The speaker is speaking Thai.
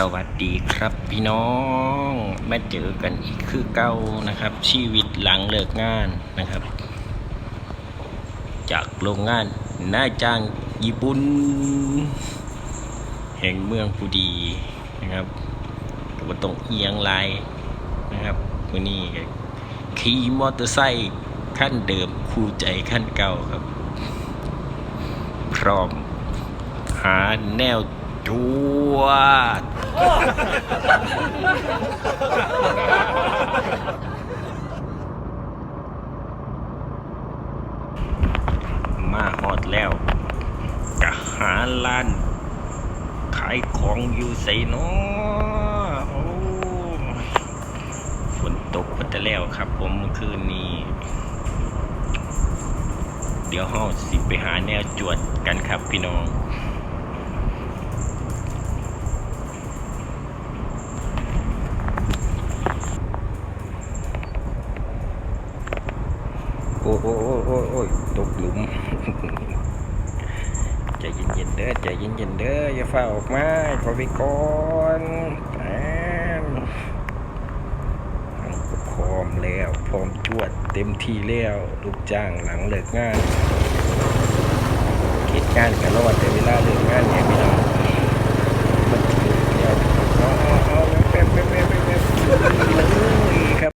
สวัสดีครับพี่น้องมาเจอกันอีกคือเก้านะครับ ชีวิตหลังเลิกงานนะครับ จากโรงงานนายจ้างญี่ปุ่นแห่งเมืองปูดีนะครับก็บ่ต้องเอียงลายนะครับวันนี้ขี่มอเตอร์ไซค์ขั้นเดิมคู่ใจขั้นเก่าครับ พร้อมหาแนว จวด มาฮอดแล้วกะหาร้าน ขายของอยู่ใส่นาะโอ้ฝนตกพัดแล้วครับผมคืนนี้ เดี๋ยวเฮาสิไปหาแนวจวดกันครับพี่น้อง โอ้โอ้โอ้โอ้โอ้ยตกหลุมใจเย็นๆเด้อใจเย็นๆเด้ออย่าฝ่าออกมาขอไปก่อนแอนพร้อมแล้วพร้อมจวดเต็มที่แล้วลูกจ้างหลังเลิกงานคิดงานกันรอดแต่เวลาเลิกงานเนี่ยพี่น้อง